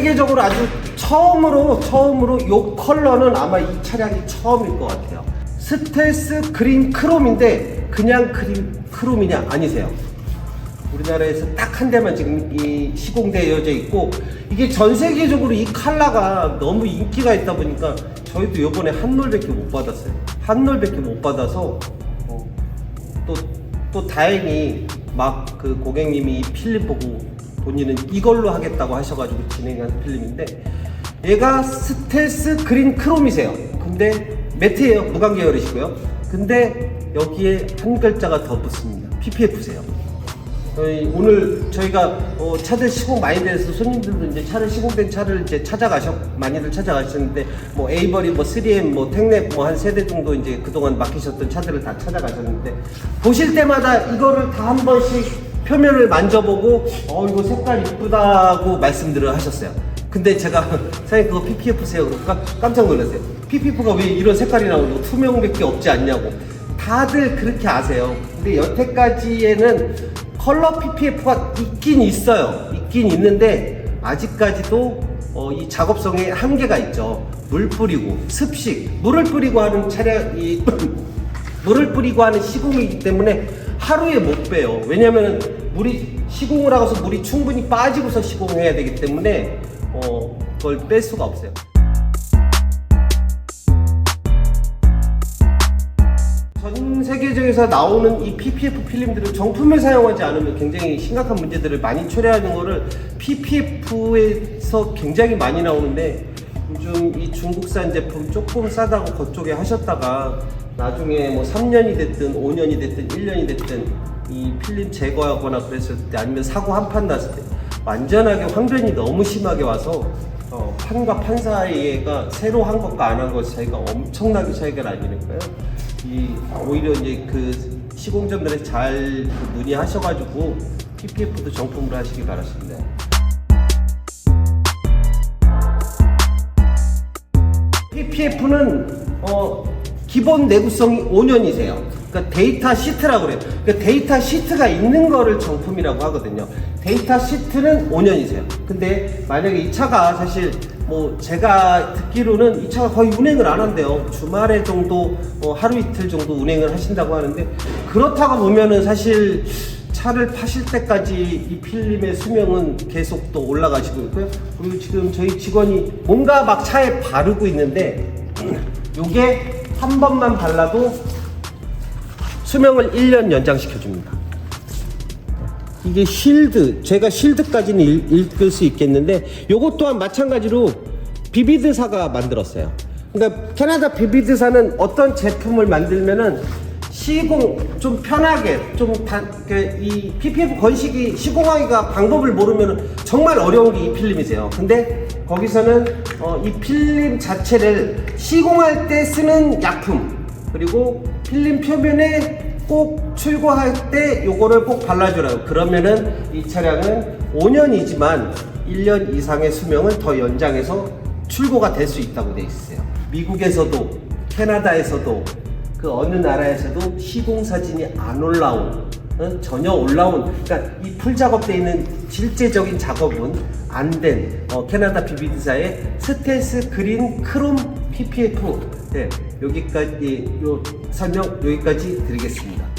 전 세계적으로 아주 처음으로 처음으로 이 컬러는 아마 이 차량이 처음일 것 같아요. 스텔스 그린 크롬인데 그냥 그린 크롬이냐 아니세요. 우리나라에서 딱 한 대만 지금 이 시공되어져 있고 이게 전 세계적으로 이 컬러가 너무 인기가 있다 보니까 저희도 이번에 한롤밖에 못 받았어요. 한롤밖에 못 받아서 어, 또, 또 다행히 막 그 고객님이 이 필름 보고 본인은 이걸로 하겠다고 하셔가지고 진행한 필름인데 얘가 스텔스 그린 크롬이세요. 근데 매트예요. 무광 계열이시고요. 근데 여기에 한 글자가 더 붙습니다. PPF세요. 저희 오늘 저희가 어, 차들 시공 많이 돼서 손님들도 이제 차를 시공된 차를 이제 찾아가셨 많이들 찾아가셨는데 뭐 에이버리 뭐 3M 뭐 텍랩 뭐 한 세대 정도 이제 그동안 맡기셨던 차들을 다 찾아가셨는데 보실 때마다 이거를 다 한 번씩 표면을 만져보고 어 이거 색깔 이쁘다고 말씀들을 하셨어요. 근데 제가 사장님 그거 PPF세요 그러니까 깜짝 놀랐어요. PPF가 왜 이런 색깔이 나오고 투명밖에 없지 않냐고. 다들 그렇게 아세요. 근데 여태까지에는 컬러 PPF가 있긴 있어요. 있긴 있는데 아직까지도 어, 이 작업성에 한계가 있죠. 물 뿌리고 습식, 물을 뿌리고 하는 차량 이 물을 뿌리고 하는 시공이기 때문에 하루에 못 빼요. 왜냐면은 물이 시공을 하고서 물이 충분히 빠지고서 시공해야 되기 때문에 어, 그걸 뺄 수가 없어요. 전 세계적에서 나오는 이 PPF 필름들을 정품을 사용하지 않으면 굉장히 심각한 문제들을 많이 초래하는 거를 PPF에서 굉장히 많이 나오는데 요즘 이 중국산 제품 조금 싸다고 그쪽에 하셨다가 나중에 뭐 3년이 됐든 5년이 됐든 1년이 됐든 이 필름 제거하거나 그랬을 때 아니면 사고 한 판 났을 때 완전하게 황변이 너무 심하게 와서 어, 판과 판 사이가 새로 한 것과 안 한 것 차이가 엄청나게 차이가 나니까요. 이 오히려 이제 그 시공점들에 잘그 문의하셔가지고 PPF도 정품으로 하시기. PPF는 어, 기본 내구성이 5년이세요. 그러니까 데이터 시트라고 그래요. 그러니까 데이터 시트가 있는 거를 정품이라고 하거든요. 데이터 시트는 5년이세요. 근데 만약에 이 차가 사실 뭐 제가 듣기로는 이 차가 거의 운행을 안 한대요. 주말에 정도 어, 하루 이틀 정도 운행을 하신다고 하는데 그렇다고 보면은 사실 차를 파실 때까지 이 필름의 수명은 계속 또 올라가시고 있고요. 그리고 지금 저희 직원이 뭔가 막 차에 바르고 있는데 요게 한 번만 발라도 수명을 1년 연장시켜 줍니다. 이게 실드, 제가 실드까지는 읽, 읽을 수 있겠는데 요것 또한 마찬가지로 비비드사가 만들었어요. 그러니까 캐나다 비비드사는 어떤 제품을 만들면은 시공 좀 편하게 좀이 PPF 건식이 시공하기가 방법을 모르면 정말 어려운 게 이 필름이세요. 근데 거기서는 어, 이 필름 자체를 시공할 때 쓰는 약품 그리고 필름 표면에 꼭 출고할 때 요거를 꼭 발라주라고 그러면은 이 차량은 5년이지만 1년 이상의 수명을 더 연장해서 출고가 될 수 있다고 돼 있어요 미국에서도 캐나다에서도 그 어느 나라에서도 시공 사진이 안 올라온 어? 전혀 올라온 그러니까 이 풀 작업돼 있는 실제적인 작업은 안된 어, 캐나다 비비드사의 스텔스 그린 크롬 PPF 네, 여기까지 요 설명 여기까지 드리겠습니다.